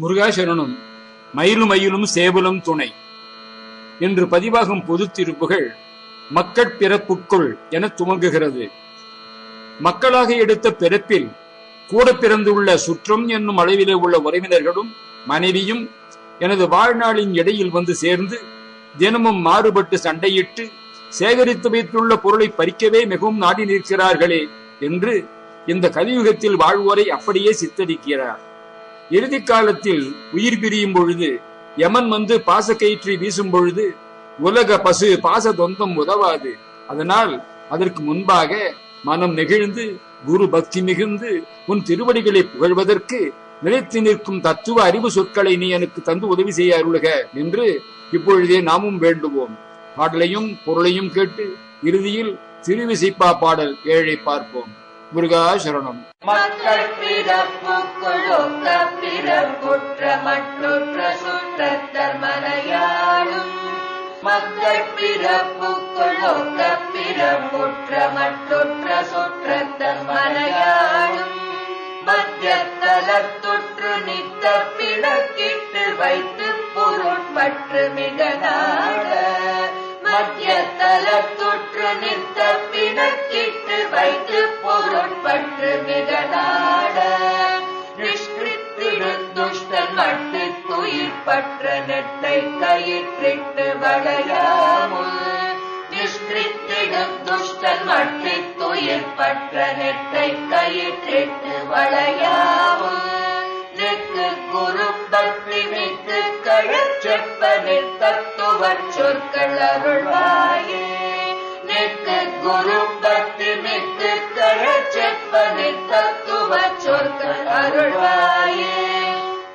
முருகாசரணம் மயிலும் மயிலும் சேவலும் துணை என்று பதிவாகும் பொது திருப்புகள் மக்கட் பிறப்புக்குள் என துவங்குகிறது. மக்களாக எடுத்த பிறப்பில் கூட பிறந்துள்ள சுற்றம் என்னும் அளவிலே உள்ள உறவினர்களும் மனைவியும் எனது வாழ்நாளின் இடையில் வந்து சேர்ந்து தினமும் மாறுபட்டு சண்டையிட்டு சேகரித்து வைத்துள்ள பொருளை பறிக்கவே மிகவும் நாடி நிற்கிறார்களே என்று இந்த கலியுகத்தில் வாழ்வோரை அப்படியே சித்தரிக்கிறார். இறுதி காலத்தில் உயிர் பிரியும் பொழுது யமன் வந்து பாசக்கயிற்றை வீசும் பொழுது உலக பசு பாச தொந்தம் உதவாது. அதனால் அதற்கு முன்பாக மனம் நெகிழ்ந்து குரு பக்தி மிகுந்து உன் திருவடிகளை புகழ்வதற்கு நிலைத்து நிற்கும் தத்துவ அறிவு சொற்களை நீ எனக்கு தந்து உதவி செய்ய அருளுக என்று இப்பொழுதே நாமும் வேண்டுவோம். பாடலையும் பொருளையும் கேட்டு இறுதியில் திருவிசைப்பா பாடல் ஏழை பார்ப்போம். முருகா சரணம். மக்கள் பிறப்புக்குள் ஒக்க பிறப்புற்ற மற்றுற்ற சுற்றத்தர் மனையாளும் மக்கள் பிறப்புக்குள் பிறப்புற்ற மற்றுற்ற சுற்றத்தர் மனையாளும் மத்தியத்தலத்துற்று நித்த பிணக்கிட்டு வைத்து பொருட்பற்று மிக நாட. மத்தியத்தலத்துற்று நித்த பிணக்கிட்டு பற்று மிக நாட நிஷ்கிருத்திடு துஷ்டன் மட்டு துயிர் பற்ற நெட்டை கயிற்றிட்டு வளையாமுல் நிஷ்கிருத்திடும் துஷ்டன் மட்டு துயிர் பற்ற நெட்டை கயிற்றிட்டு வளையாமுல் நெக்கு குருப்பத்தி பக்தி மிக்கு கழச்செப்பனி தத்துவ சொற்கள் அருள்வாயே. நெக்கு குரு அருள்வாயே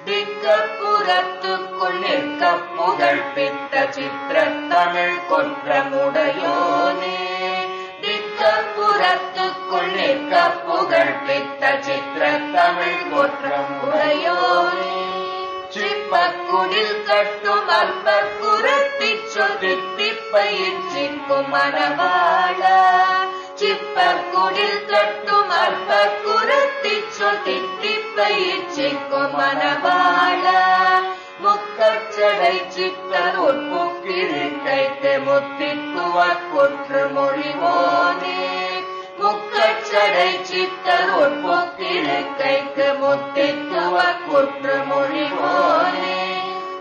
திக்கப்புறத்துக்குள் நிற்க புகழ் பித்த சித்திர தமிழ் கொற்றமுடையோனே திக்க நிற்க புகழ் பித்த சித்திர தமிழ் கொற்றமுடையோனே சிப்பக்குடில் கட்டும் அற்ப குரத்தி சொதித்தி சிப்பர் குடில் சிப்பக்குடில் கட்டும் அற்ப குரத்தி சொதித்தி பயிற்சிக்கும் மனவாள முக்கச்சடை சித்தர் கைத்து முத்தித்துவ கொற்று மொழிவோனே முக்கச்சடை சித்தர் உட்புக்கிருக்கைக்கு முத்தித்துவ கொற்று மொழிவோனே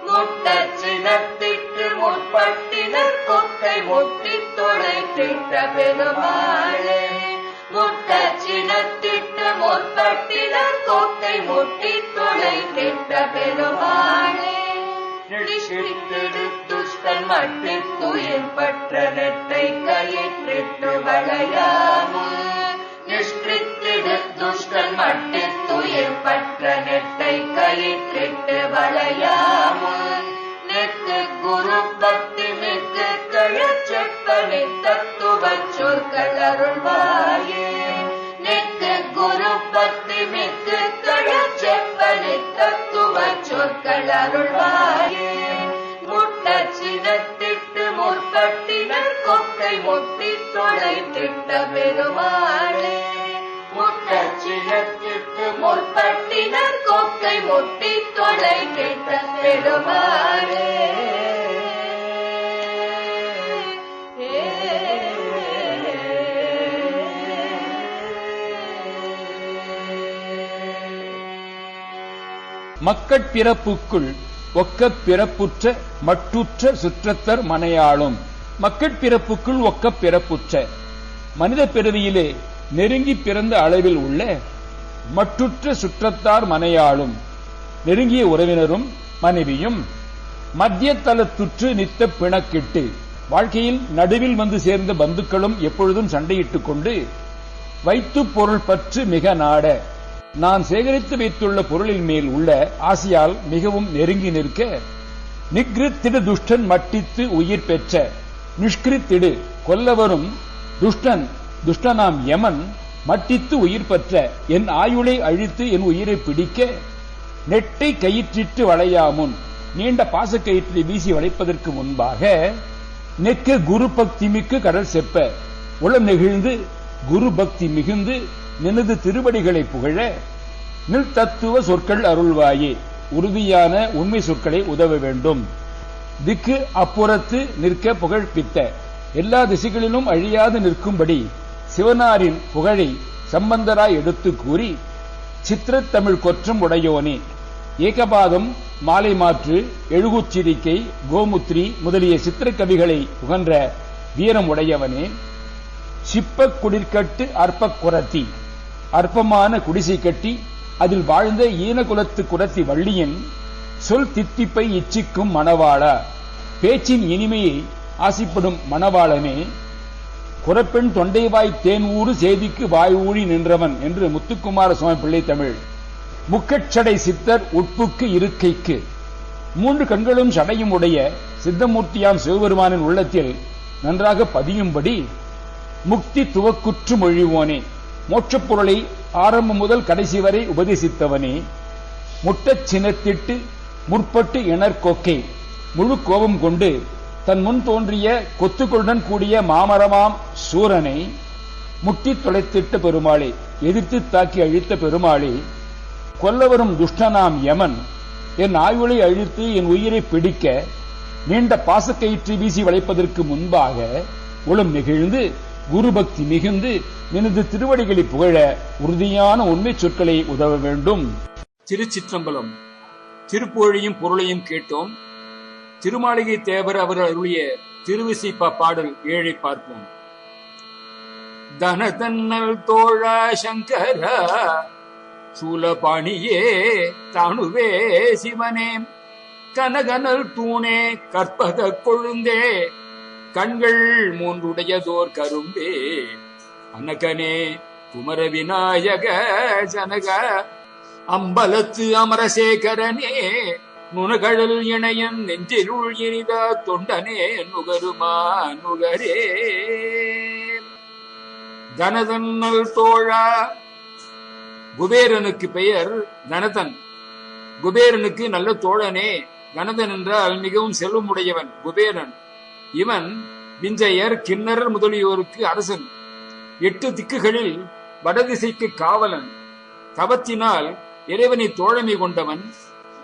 முட்ட முற்பட்டினர் கொக்கை முட்டி தொலைத்திட்ட பெருமாளே முட்ட சினத்திட்டு முற்பட்டினர் கொக்கை முட்டி தொலைத்திட்ட பெருமாளே நிஷ்கிருத்திடு துஷ்டன் மட்டு பற்ற நெட்டை கயிற்றிட்டு வளையாமல் நிஷ்கிருத்திடு துஷ்டன் மட்டு பற்ற நெட்டை கயிற்றிட்டு வளையாமல் நெக்கு குரு கழச்செப்பனி தத்துவ சொற்கள் அருள்வாயே. நெக்கு குரு பக்தி மிக்கு கழச்செப்பனி தத்துவ சொற்கள் அருள்வாயே. முட்ட சினத்திட்டு முற்பட்டினர் கொக்கை முட்டி தொலைத்திட்ட பெருமாளே. முட்ட சினத்திட்டு முற்பட்டினர் கொக்கை முட்டி தொலைத்திட்ட பெருமாளே. மக்கட் பிறப்புக்குள் ஒக்க பிறப்புற்ற மட்டுற்ற சுற்றத்தர் மனையாளும். மக்கட்பிறப்புக்குள் ஒக்க பிறப்புற்ற மனித பிறவியிலே நெருங்கி பிறந்த அளவில் உள்ள மட்டுற்ற சுற்றத்தார் மனையாளும். நெருங்கிய உறவினரும் மனைவியும். மத்திய தளத்துற்று நித்த பிணக்கிட்டு வாழ்க்கையில் நடுவில் வந்து சேர்ந்த பந்துக்களும் எப்பொழுதும் சண்டையிட்டுக் கொண்டு வைத்து பொருள் பற்று மிக நாட நான் சேகரித்து வைத்துள்ள பொருளின் மேல் உள்ள ஆசையால் மிகவும் நெருங்கி நிற்க நிகிருத்திடு துஷ்டன் மட்டித்து உயிர் பெற்ற நிஷ்கிருத்திடு கொல்லவரும் துஷ்டன் துஷ்டனாம் யமன் மட்டித்து உயிர் பெற்ற என் ஆயுளை அழித்து என் உயிரை பிடிக்க நெட்டை கயிற்றிட்டு வளையாமுன் நீண்ட பாசக்கயிற்றை வீசி வளைப்பதற்கு முன்பாக நெக்க குரு பக்தி மிக்கு கடல் செப்ப உளம் நெகிழ்ந்து குரு பக்தி மிகுந்து நினது திருவடிகளை புகழ நில் தத்துவ சொற்கள் அருள்வாயே. உறுதியான உண்மை சொற்களை உதவ வேண்டும். திக்கு அப்புறத்து நிற்க புகழ் பித்த. எல்லா திசைகளிலும் அழியாது நிற்கும்படி சிவனாரின் புகழை சம்பந்தராய் எடுத்து கூறி சித்திரத்தமிழ் கொற்றம் உடையோனே. ஏகபாதம் மாலை மாற்று எழுகுச்சிரிக்கை கோமுத்ரி முதலிய சித்திரக்கவிகளை புகன்ற வீரம் உடையவனே. சிப்பக் குடிற்கட்டு அற்பக் குரத்தி. அற்பமான குடிசை கட்டி அதில் வாழ்ந்த ஈனகுலத்து குலத்தி வள்ளியின் சொல் தித்திப்பை இச்சிக்கும் மணவாளா. பேச்சின் இனிமையை ஆசைப்படும் மணவாளனே குரப்பெண் தொண்டைவாய் தேன் ஊறு செய்திக்கு வாய் ஊழி நின்றவன் என்று முத்துக்குமார சுவாமி பிள்ளை தமிழ். முக்கச்சடை சித்தர் உட்புக்கு இருக்கைக்கு. மூன்று கண்களும் சடையும் உடைய சித்தமூர்த்தியாம் சிவபெருமானின் உள்ளத்தில் நன்றாக பதியும்படி முக்தி துவக்குற்று மொழிவோனே. மோட்சப் பொருளை ஆரம்பம் முதல் கடைசி வரை உபதேசித்தவனே முட்டச் சினத்திட்டு முற்பட்டு இணர்கொக்கை முழு கோபம் கொண்டு தன் முன் தோன்றிய கொத்துக்களுடன் கூடிய மாமரமாம் சூரனை முட்டித் தொலைத்திட்ட பெருமாளே எதிர்த்து தாக்கி அழித்த பெருமாளே கொல்ல வரும் துஷ்டனாம் யமன் என் ஆயுளை அழித்து என் உயிரை பிடிக்க நீண்ட பாசக்கயிற்று வீசி வளைப்பதற்கு முன்பாக உளம் நெகிழ்ந்து குரு பக்தி மிகுந்து எனது திருவடிகளை புகழ உறுதியான உண்மை சொற்களை உதவ வேண்டும். திருச்சிற்றம்பலம். திருப்புகழையும் பொருளையும் கேட்டோம். திருமாளிகை தேவர் அவர் அருளிய திருவிசைப்பா பாடல் ஏழை பார்ப்போம். தனதன்னல் தோழா சங்கரா சூலபாணியே தானுவே சிவனே. கனகனல் தூணே கற்பக கொழுந்தே கண்கள் மூன்றுடையதோர் கரும்பே. அனகனே குமர விநாயக ஜனக அம்பலத்து அமரசேகரனே நுணகழல் இணையன் நெஞ்சிலுள் இனித தொண்டனே நுகருமா நுகரே. தனதன்னல் தோழா குபேரனுக்கு பெயர் கணதன் குபேரனுக்கு நல்ல தோழனே கணதன் என்றால் மிகவும் செல்வமுடையவன் குபேரன். இவன் விஞ்சையர் கிண்ணறர் முதலியோருக்கு அரசன். எட்டு திக்குகளில் வடதிசைக்கு காவலன். தவத்தினால் இறைவனை தோழமை கொண்டவன்.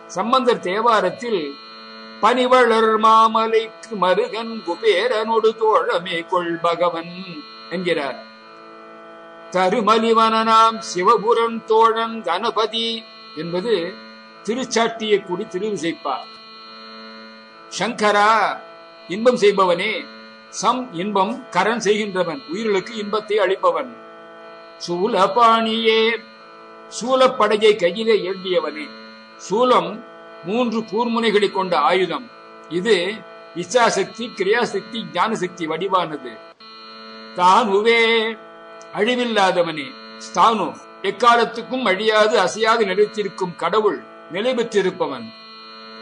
சம்பந்தர் தேவாரத்தில் பனிவளர் மாமலைக்கு மருகன் குபேரனோடு தோழமை கொள் பகவன் என்கிறார். தருமலிவனாம் சிவபுரன் தோழன் கணபதி என்பது திருச்சாட்டிய குடி திருவிசைப்பார் சங்கரா இன்பம் செய்பவனே. சம் இன்பம் கரண் செய்கின்றவன். உயிர்களுக்கு இன்பத்தை அளிப்பவன். சூலபாணியே சூலப்படையை கையிலே ஏந்தியவனே. சூலம் மூன்று கூர்முனைகளை கொண்ட ஆயுதம். இது இச்சாசக்தி கிரியாசக்தி ஞானசக்தி வடிவானது. தானுவே. அழிவில்லாதவனே. ஸ்தானு. எக்காலத்துக்கும் அழியாது அசையாது நிலைத்திருக்கும் கடவுள் நிலை பெற்றிருப்பவன்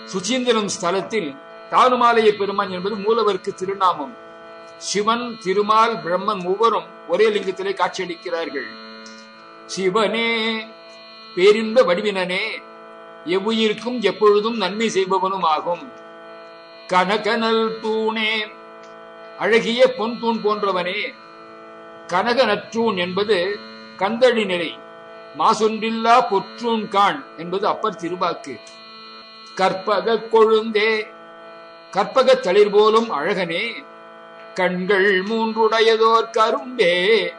சுசீந்திரம் ஸ்தலத்தில் தானுமாலய பெருமான் என்பது மூலவருக்கு திருநாமம். சிவன் திருமால் பிரம்மன் மூவரும் ஒரே லிங்கத்திலே காட்சியளிக்கிறார்கள். சிவனே பேரின்ப வடிவினனே எவ்வுயிருக்கும் எப்பொழுதும் நன்மை செய்பவனும் ஆகும் கனகனல் தூணே அழகிய பொன் தூண் போன்றவனே கனக நற்றூண் என்பது கந்தழி நிலை மாசொன்றில்லா பொற்றூன் கான் என்பது அப்பர் திருவாக்கு. கற்பக கொழுந்தே கற்பக தளிர் போலும் அழகனே. கண்கள் மூன்றுடையதோர் கரும்பே.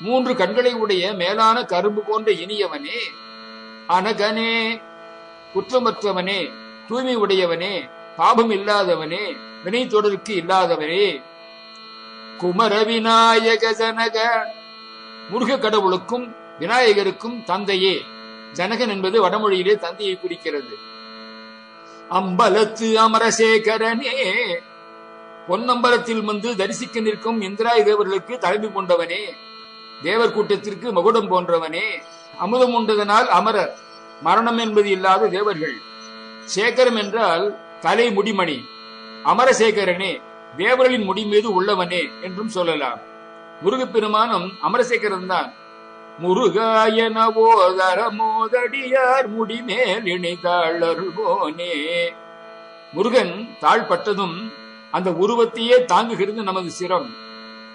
மூன்று கண்களை உடைய மேலான கரும்பு போன்ற இனியவனே. அனகனே குற்றமற்றவனே தூய்மை உடையவனே பாபம் இல்லாதவனே வினை தொடருக்கு இல்லாதவனே. குமர விநாயக ஜனக முருக கடவுளுக்கும் விநாயகருக்கும் தந்தையே. ஜனகன் என்பது வடமொழியிலே தந்தையை குறிக்கிறது. அம்பலத்து அமரசேகரனே. பொன்னம்பலத்தில் வந்து தரிசிக்க நிற்கும் இந்திராய தேவர்களுக்கு தலைமை கொண்டவனே. தேவர் கூட்டத்திற்கு மகுடம் போன்றவனே. அமுதம் உண்டதனால் அமரர் மரணம் என்பது இல்லாத தேவர்கள். சேகரம் என்றால் தலை முடிமணி. அமரசேகரனே தேவர்களின் முடி மீது உள்ளவனே என்றும் சொல்லலாம். முருகப்பெருமானும் அமரசேகரன் தான் முருகாயனவோ தரமோதடியார் முடிமேல் இணைதாளருவோனே முருகன் தாழ்பட்டதும் அந்த உருவத்தையே தாங்குகிறது நமது சிரம்.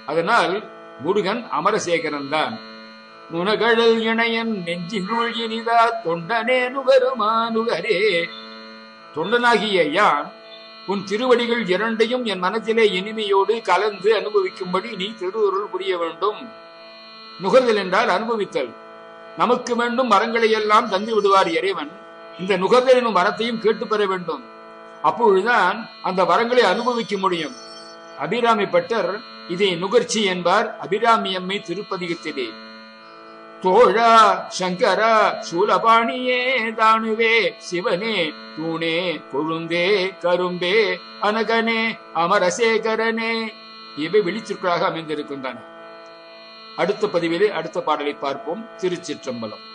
அதனால் முருகன் அமரசேகரன் தான். நுணகழல் இணையன் நெஞ்சினுள் இனிதா தொண்டனே நுகருமா நுகரே தொண்டனாகிய யான் உன் திருவடிகள் இரண்டையும் என் மனத்திலே இனிமையோடு கலந்து அனுபவிக்கும்படி நீ திருவுருள் புரிய வேண்டும். நுகர்தல் என்றால் அனுபவித்தல். நமக்கு வேண்டும் மரங்களை எல்லாம் தந்து விடுவார் இறைவன். இந்த நுகர்தல் எனும் மரத்தையும் கேட்டு பெற வேண்டும். அப்பொழுதுதான் அந்த வரங்களை அனுபவிக்க முடியும். அபிராமி பட்டர் இதை நுகர்ச்சி என்பார். அபிராமியம்மை திருப்பதிகத்திலே. தோழா சங்கரா சூலபாணியே தானுவே சிவனே தூணே கொழுந்தே கரும்பே அனகனே அமரசேகரனே. இவை வெளிச்சிற்களாக அமைந்திருக்கின்றன. அடுத்த பதிவிலே அடுத்த பாடலை பார்ப்போம். திருச்சிற்றம்பலம்.